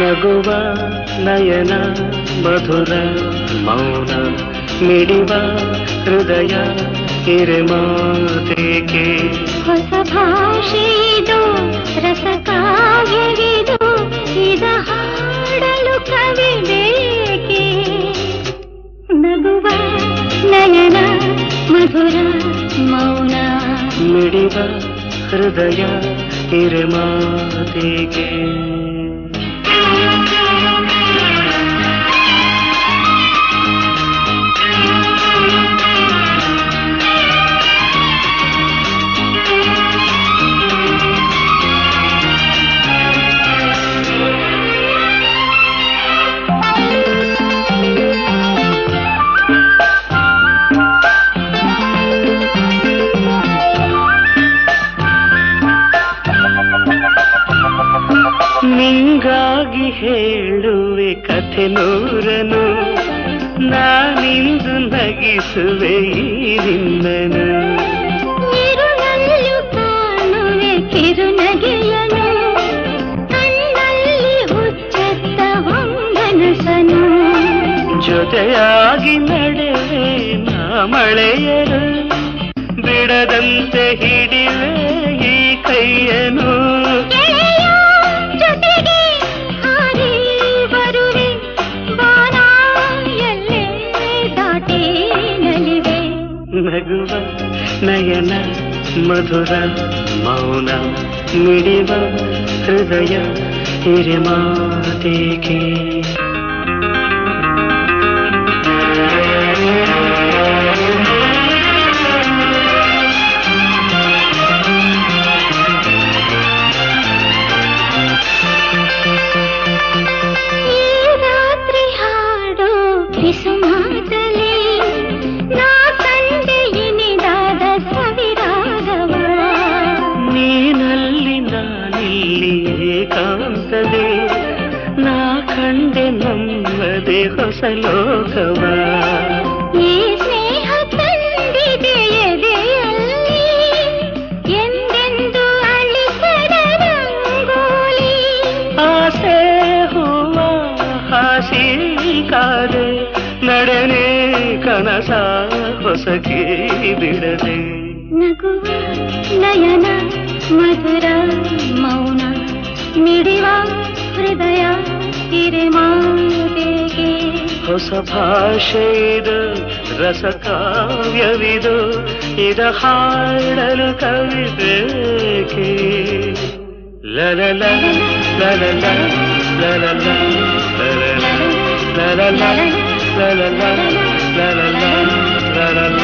నగువ నయన మధుర మౌన మిడివ హృదయ ಹೃದಯ ಹಿರಿಮಾತೇಕೆ ಹೊಸ ರಸ ಕಾವ್ಯವಿದು ಇದ ಹಾಡಲು ಕವಿ ಬೇಕೆ? ನಗುವ ನಯನ ಮಧುರ ಮೌನ. ಮಿಡಿವ ಹೃದಯ ಹಿರಿಮಾತೇಕೆ ನಿಂಗಾಗಿ ಹೇಳುವೆ ಕಥೆ ನೂರನು ನಾನಿಂದು ನಗಿಸುವೆ ಈ ನಿನ್ನನು. ಕಾಣುವೆ ಕಿರುನಗೆಯನು ಕಣ್ಣಲ್ಲಿ ಹುಚ್ಚತ್ತ ಹೊಂಗನಸನು ಜೊತೆಯಾಗಿ ನಡೆವೆ ನಾ ಮಳೆಯರು ಬಿಡದಂತೆ ಹಿಡಿವೆ ಈ ಕೈಯನು रघुव नयन मधुर मौन मिडिव हृदय हृदया ಹೊಸ ಲೋಕವ ಈ ಸ್ನೇಹ ತಂದಿದೆ ಎದೆಯಲ್ಲಿ ಎಂದೆಂದು ಅಳಿಸದ ರಂಗೋಲಿ. ಆಸೆ ಹೂವ ಹಾಸಿ ಕಾದೆ ನಡೆನೆ ಕನಸ ಹೊಸಕಿ ಬಿಡದೆ. ನಗುವ ನಯನ ಮಧುರ ಮೌನ ಮಿಡಿವ ಹೃದಯ ಹಿರಿಮಾತೆಗೆ ಹೊಸ ಭಾಷೆ ಇದು ರಸ ಕಾವ್ಯವಿದು ಇದ ಹಾಡಲು ಕವಿಬೇಕೆ ಲಲಲ ಲಲಲ ಲಲಲ ಲಲಲ ಲಲಲ ಲಲಲ ಲಲಲ